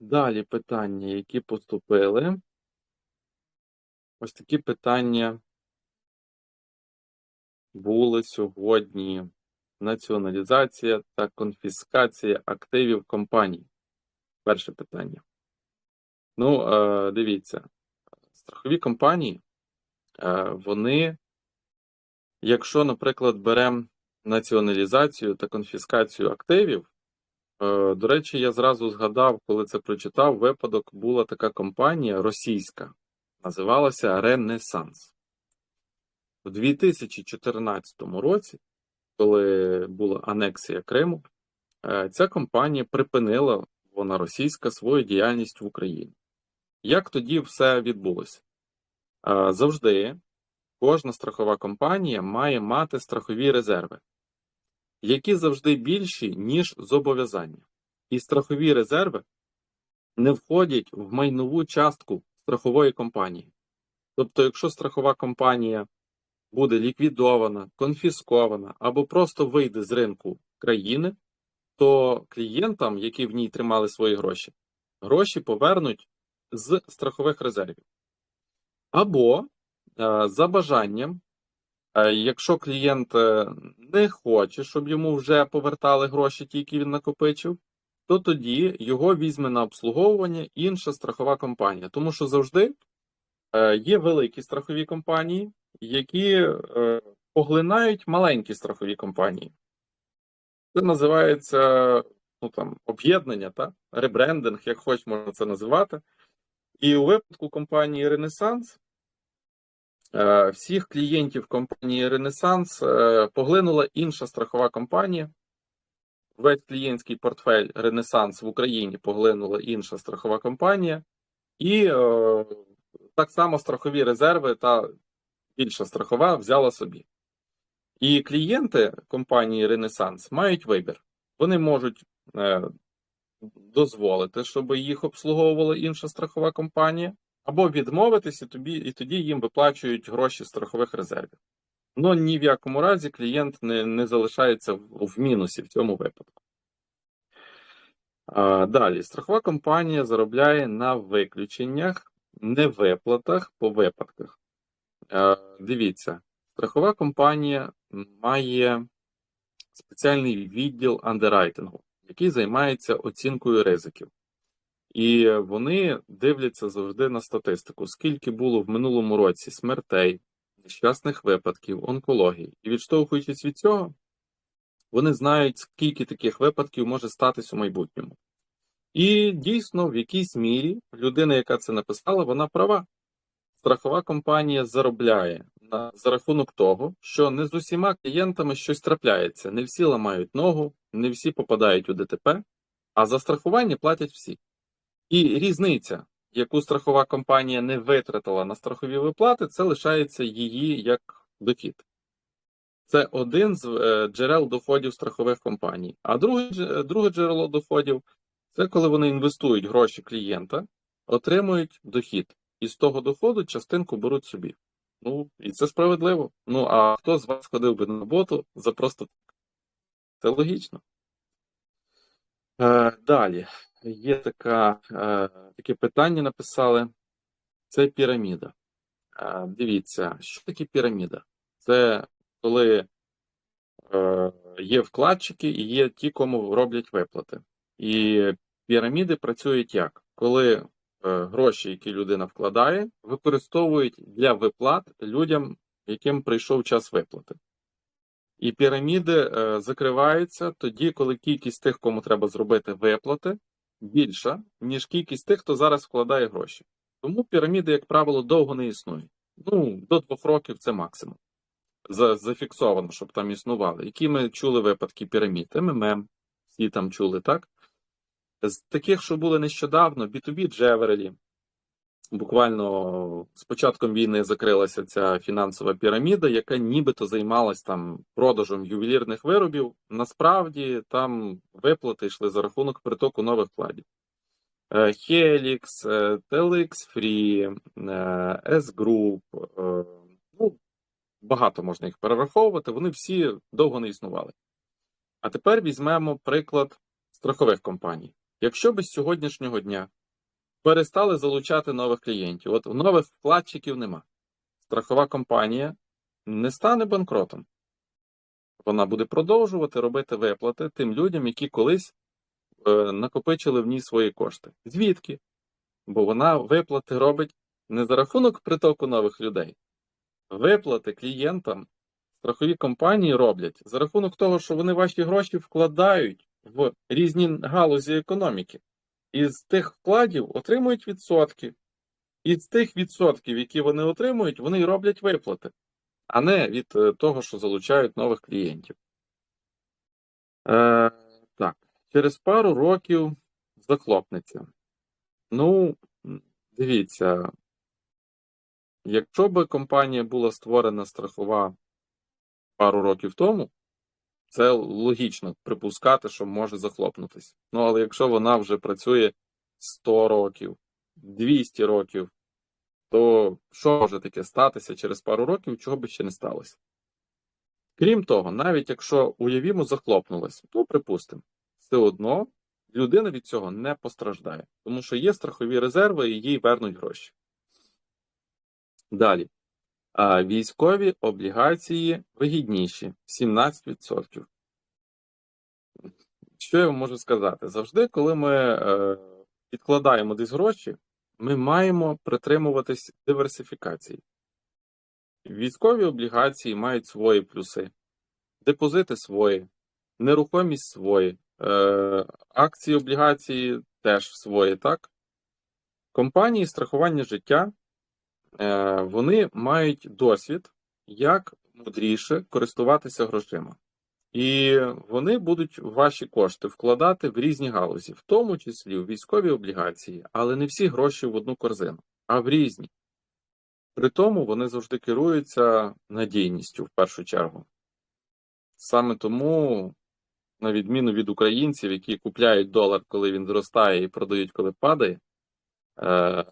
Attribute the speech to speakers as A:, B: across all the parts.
A: Далі питання, які поступили. Ось такі питання були сьогодні. Націоналізація та конфіскація активів компаній. Перше питання. Ну, е, дивіться, страхові компанії, е, вони, якщо, наприклад, беремо націоналізацію та конфіскацію активів, до речі, я зразу згадав, коли це прочитав, випадок була така компанія російська, називалася Ренесанс. У 2014 році, коли була анексія Криму, е, ця компанія припинила, вона російська, свою діяльність в Україні. Як тоді все відбулося? Е, Завжди кожна страхова компанія має мати страхові резерви, які завжди більші, ніж зобов'язання. І страхові резерви не входять в майнову частку страхової компанії. Тобто, якщо страхова компанія буде ліквідована, конфіскована або просто вийде з ринку країни, то клієнтам, які в ній тримали свої гроші, гроші повернуть з страхових резервів. Або е, за бажанням, якщо клієнт е, не хоче, щоб йому вже повертали гроші, ті, які він накопичив, то тоді його візьме на обслуговування інша страхова компанія. Тому що завжди е, є великі страхові компанії, які е, поглинають маленькі страхові компанії. Це називається ну, там, об'єднання, та? ребрендинг, як хоч можна це називати. І у випадку компанії Ренесанс е, всіх клієнтів компанії Ренесанс е, поглинула інша страхова компанія. Весь клієнтський портфель Ренесанс в Україні поглинула інша страхова компанія, і е, так само страхові резерви та інша страхова взяла собі. І клієнти компанії Ренесанс мають вибір. Вони можуть е, дозволити, щоб їх обслуговувала інша страхова компанія, або відмовитися, тобі, і тоді їм виплачують гроші страхових резервів. Ну ні в якому разі клієнт не, не залишається в, мінусі в цьому випадку. А, далі, страхова компанія заробляє на виключеннях, невиплатах по випадках. Е, Дивіться, страхова компанія має спеціальний відділ андеррайтингу, який займається оцінкою ризиків. І вони дивляться завжди на статистику, скільки було в минулому році смертей, нещасних випадків, онкології. І відштовхуючись від цього, вони знають, скільки таких випадків може статись у майбутньому. І дійсно, в якійсь мірі людина, яка це написала, вона права. Страхова компанія заробляє на, за рахунок того, що не з усіма клієнтами щось трапляється. Не всі ламають ногу, не всі попадають у ДТП, а за страхування платять всі. І різниця, яку страхова компанія не витратила на страхові виплати, це лишається її як дохід. Це один з е, джерел доходів страхових компаній. А друге, друге джерело доходів це коли вони інвестують гроші клієнта, отримують дохід. І з того доходу частинку беруть собі. Ну, і це справедливо. Ну, а хто з вас ходив би на роботу за просто так? Це логічно. Е, далі. Є така, е, таке питання написали. Це піраміда. Е, дивіться, що таке піраміда? Це коли є вкладчики і є ті, кому роблять виплати. І піраміди працюють як? Коли гроші, які людина вкладає, використовують для виплат людям, яким прийшов час виплати. І піраміди е, закриваються тоді, коли кількість тих, кому треба зробити виплати, більша, ніж кількість тих, хто зараз вкладає гроші. Тому піраміди, як правило, довго не існують. Ну, до двох років це максимум. Зафіксовано, щоб там існували. Які ми чули випадки пірамід? МММ, всі там чули, так? З таких, що були нещодавно, B2B Джеверелі. Буквально з початком війни закрилася ця фінансова піраміда, яка нібито займалась там продажем ювелірних виробів. Насправді там виплати йшли за рахунок притоку нових вкладів. Е, Helix, е, TLX Free, е, S-Group, ну, багато можна їх перераховувати, вони всі довго не існували. А тепер візьмемо приклад страхових компаній. якщо би з сьогоднішнього дня перестали залучати нових клієнтів, от нових вкладчиків нема, страхова компанія не стане банкротом. Вона буде продовжувати робити виплати тим людям, які колись е, накопичили в ній свої кошти. Звідки? Бо вона виплати робить не за рахунок притоку нових людей. Виплати клієнтам страхові компанії роблять за рахунок того, що вони ваші гроші вкладають в різні галузі економіки. І з тих вкладів отримують відсотки. І з тих відсотків, які вони отримують, вони роблять виплати, а не від е, того, що залучають нових клієнтів. Е, так, через пару років захлопнеться. Ну, дивіться, якщо би компанія була створена страхова пару років тому, це логічно припускати, що може захлопнутися. Ну, але якщо вона вже працює 100 років, 200 років, то що може таке статися через пару років, чого би ще не сталося? Крім того, навіть якщо уявімо захлопнулась, ну припустимо, все одно людина від цього не постраждає, тому що є страхові резерви і їй вернуть гроші. Далі. А військові облігації вигідніші 17%. Що я вам можу сказати? Завжди, коли ми е, відкладаємо десь гроші, ми маємо притримуватись диверсифікації. Військові облігації мають свої плюси, депозити свої, нерухомість свої, е, акції облігації теж свої, так? Компанії страхування життя е, вони мають досвід, як мудріше користуватися грошима. І вони будуть ваші кошти вкладати в різні галузі, в тому числі в військові облігації, але не всі гроші в одну корзину, а в різні. При тому вони завжди керуються надійністю в першу чергу. Саме тому, на відміну від українців, які купляють долар, коли він зростає, і продають, коли падає, е,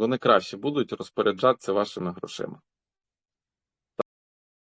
A: вони краще будуть розпоряджатися вашими грошима.